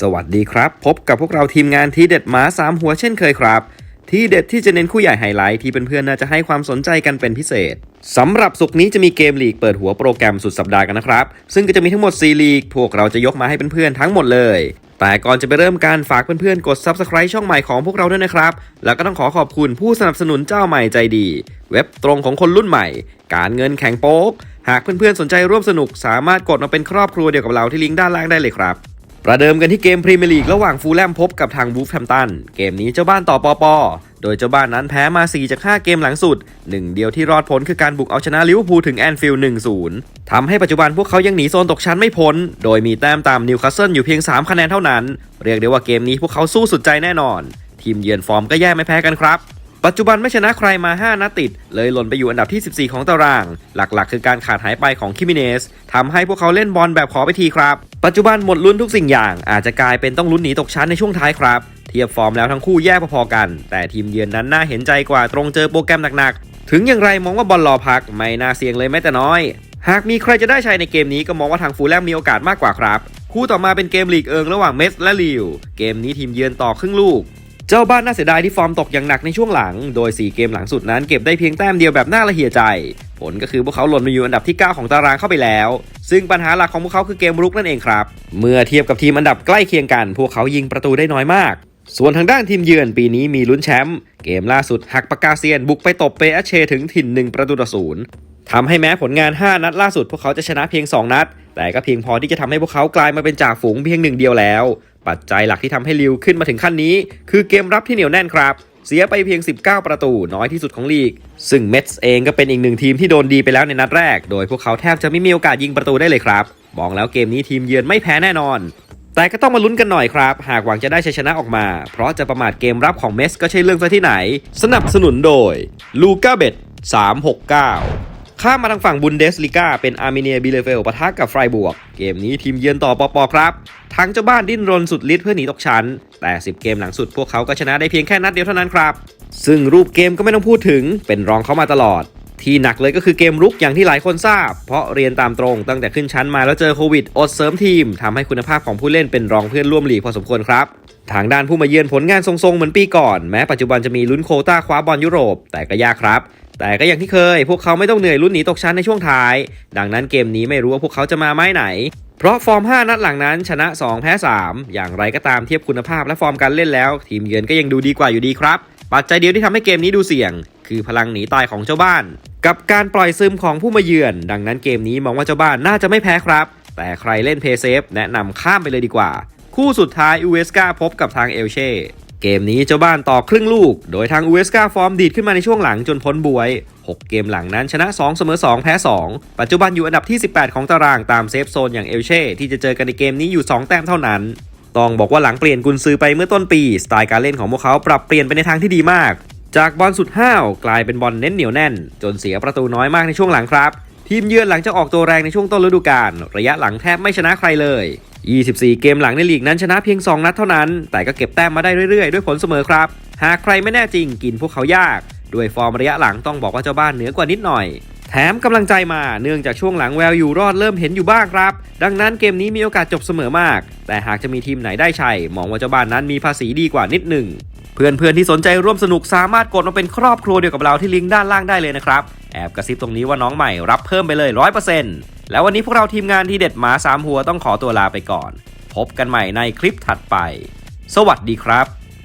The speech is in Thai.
สวัสดีครับ พบกับพวกเราทีมงานทีเด็ดหมาสามหัวเช่นเคยครับ ที่เด็ดที่จะเน้นคู่ใหญ่ไฮไลท์ที่เพื่อนๆน่าจะให้ความสนใจกันเป็นพิเศษสำหรับสุกนี้จะมีเกมลีกเปิดหัวโปรแกรมสุดสัปดาห์กันนะครับ ซึ่งก็จะมีทั้งหมด 4 ลีก พวกเราจะยกมาให้เพื่อนๆทั้งหมดเลย แต่ก่อนจะไปเริ่มการฝากเพื่อนๆกด Subscribe ช่องใหม่ของพวกเราด้วยนะครับ แล้วก็ต้องขอขอบคุณผู้สนับสนุนเจ้าใหม่ใจดี เว็บตรงของคนรุ่นใหม่ การเงินแข็งโป๊กหากเพื่อนๆสนใจร่วมสนุกสามารถกดมาเป็นครอบครัวเดียวกับเราที่ลิงก์ด้านล่างได้เลยครับ ประเดิมกันที่เกมพรีเมียร์ลีกระหว่างฟูลแลมพบกับทางบูฟแฮมตัน เกมนี้เจ้าบ้านต่อปอปอโดยเจ้าบ้านนั้นแพ้มา 4 จาก 5 เกมหลังสุด หนึ่งเดียวที่รอดพ้นคือการบุกเอาชนะลิเวอร์พูลถึงแอนฟิลด์1-0 ทำให้ปัจจุบันพวกเขายังหนีโซนตกชั้นไม่พ้น โดยมีแต้มตามนิวคาสเซิลอยู่เพียง 3 คะแนนเท่านั้น เรียกได้ว่าเกมนี้พวกเขาสู้สุดใจแน่นอน ทีมเยือนฟอร์มก็แย่ไม่แพ้กันครับ ปัจจุบันไม่ชนะใครมา 5 นัดติด เลยหล่นไปอยู่อันดับที่ 14 ของตาราง หลักๆ คือการขาดหายไปของคิมิเนสทำให้พวกเขาเล่นบอลแบบขอไปทีครับ ปัจจุบันหมดลุ้นทุกสิ่งอย่าง อาจจะกลายเป็นต้องลุ้นหนีตกชั้นในช่วงท้ายครับ เทียบฟอร์มแล้วทั้งคู่แย่พอๆกัน แต่ทีมเยือนนั้นน่าเห็นใจกว่าตรงเจอโปรแกรมหนักๆ ถึงอย่างไรมองว่าบอลรอพักไม่น่าเสี่ยงเลยแม้แต่น้อย หากมีใครจะได้ชัยในเกมนี้ก็มองว่าทางฟูลแลมมีโอกาสมากกว่าครับ คู่ต่อมาเป็นเกมลีกเอิงระหว่างเมสและลิว เกมนี้ทีมเยือนต่อครึ่งลูก เจ้าบ้านน่าเสียดายที่ฟอร์มตกอย่างหนักในช่วงหลัง โดย 4 เกมหลังสุดนั้นเก็บได้เพียงแต้มเดียวแบบน่าละเหี่ยใจ ผลก็คือพวกเขาหล่นมาอยู่อันดับที่ 9 ของตารางเข้าไปแล้ว ซึ่งปัญหาหลักของพวกเขาคือเกมรุกนั่นเองครับ เมื่อเทียบกับทีมอันดับใกล้เคียงกัน พวกเขายิงประตูได้น้อยมาก ส่วนทางด้านทีมเยือนปีนี้มีลุ้นแชมป์ เกมล่าสุดหักปากกาเซียน บุกไปตบเปอเชถึงถิ่น1ประตูต่อศูนย์ทำให้แม้ผลงาน 5 นัดล่าสุด พวกเขาจะชนะเพียง 2 นัด แต่ก็เพียงพอที่จะทำให้พวกเขากลายมาเป็นจ่าฝูงเพียงหนึ่งเดียวแล้ว ปัจจัยหลักที่ทำให้ลิวขึ้นมาถึงขั้นนี้ คือเกมรับที่เหนียวแน่นครับ เสียไปเพียง 19 ประตูน้อยที่สุดของลีก ซึ่งเมทส์เองก็เป็นอีกหนึ่งทีมที่โดนดีไปแล้วในนัดแรก โดยพวกเขาแทบจะไม่มีโอกาสยิงประตูได้เลยครับมองแล้วเกมนี้ทีมเยือนไม่แพ้แน่นอน แต่ก็ต้องมาลุ้นกันหน่อยครับ หากหวังจะได้ชัยชนะออกมา เพราะจะประมาทเกมรับของเมสก็ใช่เรื่องซะที่ไหน สนับสนุนโดยลูก้าเบต369 ข้ามมาทางฝั่งบุนเดสลิก้าเป็นอาร์เมเนียบิเลเฟลปะทะกับไฟบวก เกมนี้ทีมเยือนต่อปอปอครับ ทั้งเจ้าบ้านดิ้นรนสุดฤทธิ์เพื่อหนีตกชั้น แต่ 10 เกมหลังสุดพวกเขาก็ชนะได้เพียงแค่นัดเดียวเท่านั้นครับ ซึ่งรูปเกมก็ไม่ต้องพูดถึงเป็นรองเขามาตลอด ที่หนักเลยก็คือเกมรุกอย่างที่หลายคนทราบ เพราะเรียนตามตรงตั้งแต่ขึ้นชั้นมาแล้วเจอโควิดอดเสริมทีมทำให้คุณภาพของผู้เล่นเป็นรองเพื่อนร่วมลีกพอสมควรครับทางด้านผู้มาเยือนผลงานทรงๆเหมือนปีก่อน แม้ปัจจุบันจะมีลุ้นโคต้าคว้าบอลยุโรป แต่ก็ยากครับ แต่ก็อย่างที่เคย พวกเขาไม่ต้องเหนื่อยลุ้นหนีตกชั้นในช่วงท้าย ดังนั้นเกมนี้ไม่รู้ว่าพวกเขาจะมาไม้ไหน เพราะฟอร์ม 5 นัดหลังนั้นชนะ 2 แพ้ 3 อย่างไรก็ตามเทียบคุณภาพและฟอร์มการเล่นแล้ว ทีมเยือนก็ยังดูดีกว่าอยู่ดีครับ ปัจจัยเดียวที่ทำให้เกมนี้ดูเสี่ยง คือพลังหนีตายของเจ้าบ้าน กับการปล่อยซึมของผู้มาเยือน ดังนั้นเกมนี้มองว่าเจ้าบ้านน่าจะไม่แพ้ครับ แต่ใครเล่นเพย์เซฟแนะนำข้ามไปเลยดีกว่า คู่สุดท้ายอูเวสกาพบกับทางเอลเช่ เกมนี้เจ้าบ้านต่อครึ่งลูก โดยทางอูเวสกาฟอร์มดีดขึ้นมาในช่วงหลังจนพ้นบวย 6 เกมหลังนั้นชนะ 2 เสมอ 2 แพ้ 2 ปัจจุบันอยู่อันดับที่ 18 ของตารางตามเซฟโซนอย่างเอลเช่ที่จะเจอกันในเกมนี้อยู่ 2 แต้มเท่านั้นต้องบอกว่าหลังเปลี่ยนกุนซือไปเมื่อต้นปี สไตล์การเล่นของพวกเขาปรับเปลี่ยนไปในทางที่ดีมาก จากบอลสุดห้าวกลายเป็นบอลเน้นเหนียวแน่น จนเสียประตูน้อยมากในช่วงหลังครับ ทีมเยือนหลังจากออกตัวแรงในช่วงต้นฤดูกาลระยะหลังแทบไม่ชนะใครเลย 24 เกมหลังในลีกนั้นชนะเพียง 2 นัดเท่านั้น แต่ก็เก็บแต้มมาได้เรื่อยๆ ด้วยผลเสมอครับ หากใครไม่แน่จริงกินพวกเขายาก ด้วยฟอร์มระยะหลังต้องบอกว่าเจ้าบ้านเหนือกว่านิดหน่อย แถมกำลังใจมาเนื่องจากช่วงหลังแววอยู่รอดเริ่มเห็นอยู่บ้างครับ ดังนั้นเกมนี้มีโอกาสจบเสมอมาก แต่หากจะมีทีมไหนได้ชัยมองว่าเจ้าบ้านนั้นมีภาษีดีกว่านิดหนึ่งเพื่อนๆที่สนใจร่วมสนุกสามารถกดมาเป็นครอบครัวเดียวกับเราที่ลิงก์ด้านล่างได้เลยนะครับ แอบกระซิบตรงนี้ว่าน้องใหม่รับเพิ่มไปเลย 100% แล้ววันนี้พวกเราทีมงานที่เด็ดหมาสามหัวต้องขอตัวลาไปก่อน พบกันใหม่ในคลิปถัดไป สวัสดีครับ